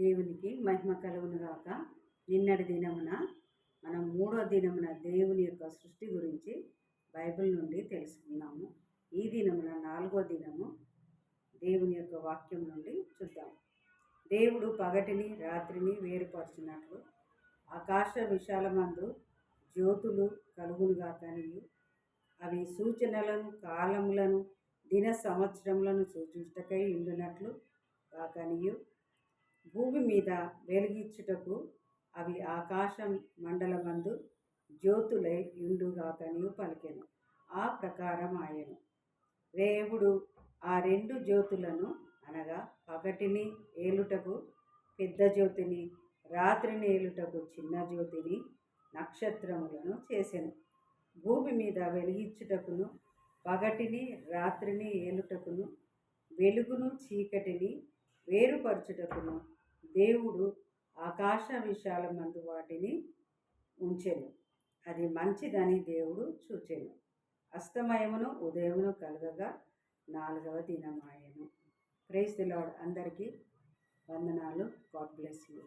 దేవునికి మహిమ కలుగునుగాక. నిన్నటి దినమున మనం మూడో దినమున దేవుని యొక్క సృష్టి గురించి బైబిల్ నుండి తెలుసుకున్నాము ఈ దినమున నాలుగో దినము దేవుని యొక్క వాక్యం నుండి చూద్దాం. దేవుడు పగటిని రాత్రిని వేరుపరచినట్లు ఆకాశ విశాలమందు జ్యోతులు కలుగునుగాకనియు. అవి సూచనలను కాలములను దిన సంవత్సరములను సూచించటకై ఉండినట్లు కాకనియు భూమి మీద వెలిగించుటకు అవి ఆకాశం మండలమందు జ్యోతులై యుండుగాకనియు పలికెను. ఆ ప్రకారం ఆయను. రేవుడు ఆ రెండు జ్యోతులను అనగా పగటిని ఏలుటకు పెద్ద జ్యోతిని రాత్రిని ఏలుటకు చిన్న జ్యోతిని నక్షత్రములను చేసెను. భూమి మీద వెలిగించుటకును పగటిని రాత్రిని ఏలుటకును వెలుగును చీకటిని వేరుపరచుటకును దేవుడు ఆకాశ విశాలమందు వాటిని ఉంచెను. అది మంచిదని దేవుడు చూచెను. అస్తమయమును ఉదయమును కలగగా నాలుగవ దినమాయను. ప్రైజ్ ది అందరికీ వందనాలు. God bless you.